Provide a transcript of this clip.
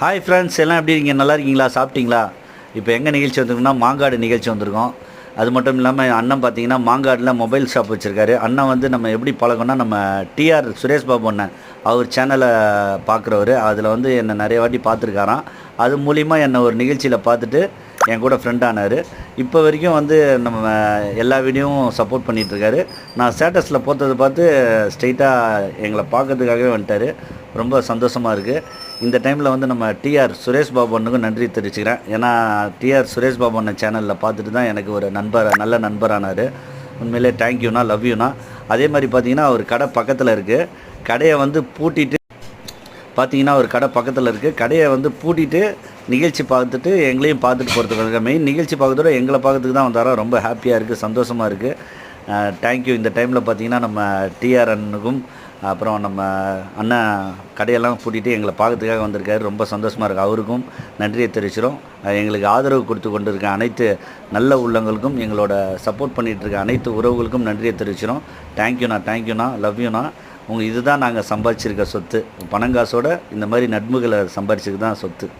Hi friends எல்லாம் எப்படி இருக்கீங்க? நல்லா இருக்கீங்களா? சாப்பிட்டீங்களா? இப்போ எங்கே நிகழ்ச்சி வந்திருக்கோம்னா மாங்காடு நிகழ்ச்சி வந்திருக்கோம். அது மட்டும் இல்லாமல் அண்ணன் பார்த்தீங்கன்னா மாங்காடில் மொபைல் ஷாப் வச்சுருக்காரு. அண்ணன் வந்து நம்ம எப்படி பழகணும்னா நம்ம டிஆர் சுரேஷ் பாபு அண்ணன் அவர் சேனலை பார்க்குறவர். அதில் வந்து என்னை நிறைய வாட்டி பார்த்துருக்காராம். அது மூலிமா என்னை ஒரு நிகழ்ச்சியில் பார்த்துட்டு என் கூட ஃப்ரெண்ட் ஆனார். இப்போ வரைக்கும் வந்து நம்ம எல்லா வீடியோவும் சப்போர்ட் பண்ணிகிட்ருக்காரு நான் ஸ்டேட்டஸில் போட்டதை பார்த்து ஸ்ட்ரெயிட்டாக எங்களை பார்க்கறதுக்காகவே வந்துட்டார். ரொம்ப சந்தோஷமாக இருக்குது இந்த டைமில் வந்து நம்ம டிஆர் சுரேஷ் பாபு அண்ணனுக்கும் நன்றி தெரிவிச்சுக்கிறேன். ஏன்னா டிஆர் சுரேஷ் பாபு அண்ணன் சேனலில் பார்த்துட்டு தான் எனக்கு ஒரு நண்பர் நல்ல நண்பரானார். உண்மையிலே தேங்க்யூண்ணா லவ்யூண்ணா அதே மாதிரி பார்த்தீங்கன்னா ஒரு கடை பக்கத்தில் இருக்குது கடையை வந்து பூட்டிட்டு பார்த்தீங்கன்னா ஒரு கடை பக்கத்தில் இருக்குது கடையை வந்து பூட்டிட்டு நிகழ்ச்சி பார்த்துட்டு எங்களையும் பார்த்துட்டு போகிறதுக்கு மெயின் நிகழ்ச்சி பார்க்கறதோட எங்களை பார்க்கறதுக்கு தான் வந்தாரோ. ரொம்ப ஹாப்பியாக இருக்குது சந்தோஷமாக இருக்குது தேங்க்யூ இந்த டைமில் பார்த்தீங்கன்னா நம்ம டிஆர் அண்ணனுக்கும் அப்புறம் நம்ம அண்ணன் கடையெல்லாம் பூட்டிட்டு எங்களை பார்க்கறதுக்காக வந்திருக்காரு. ரொம்ப சந்தோஷமாக இருக்குது அவருக்கும் நன்றியை தெரிவிச்சிடும் எங்களுக்கு ஆதரவு கொடுத்து கொண்டு இருக்க அனைத்து நல்ல உள்ளங்களுக்கும் எங்களோட சப்போர்ட் பண்ணிகிட்டு இருக்க அனைத்து உறவுகளுக்கும் நன்றியை தெரிவிச்சிடும் தேங்க்யூண்ணா தேங்க்யூண்ணா லவ்யூண்ணா உங்கள் இதுதான் நாங்கள் சம்பாதிச்சிருக்க சொத்து. பணங்காசோட இந்த மாதிரி நட்புகளை சம்பாதிச்சிருக்கு தான் சொத்து.